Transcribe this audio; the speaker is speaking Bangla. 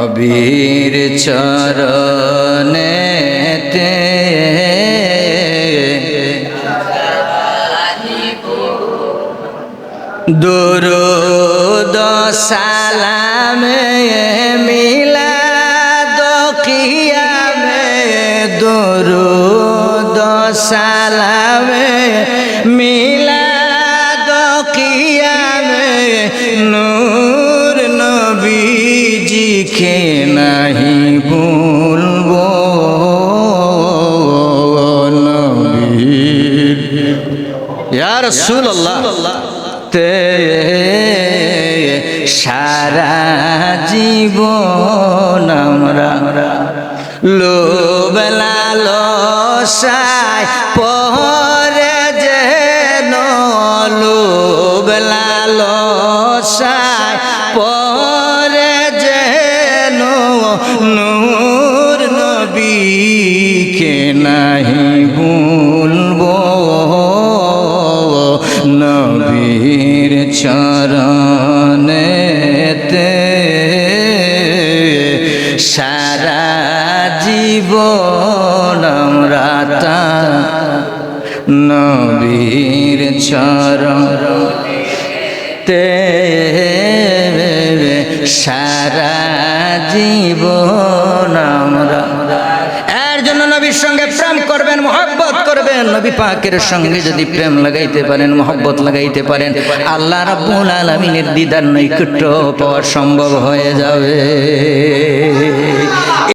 নবীর চরণেতে দুরুদ সালামে মিলাদ কিয়ামে। দুরুদ সালামে মিলাদ কিয়ামে। নূর নবীজিকে নাহি ভুলবো নবীর। ইয়া রাসূলুল্লাহ। তে সারা জীবন আমরা লোভ লালসায় পরে যেন লোভ লালসায় নূর নবীকে নাহি ভুলবো। নবীর চরণেতে সারা জীবন আমরা তা নবীর চরণতে সারা জীবন আমরা। এর জন্য নবীর সঙ্গে প্রেম করবেন, মোহব্বত করবেন। নবী পাকের সঙ্গে যদি প্রেম লাগাইতে পারেন, মোহব্বত লাগাইতে পারেন, আল্লাহ রাব্বুল আলামিনের দিদার নৈকট্য পাওয়া সম্ভব হয়ে যাবে।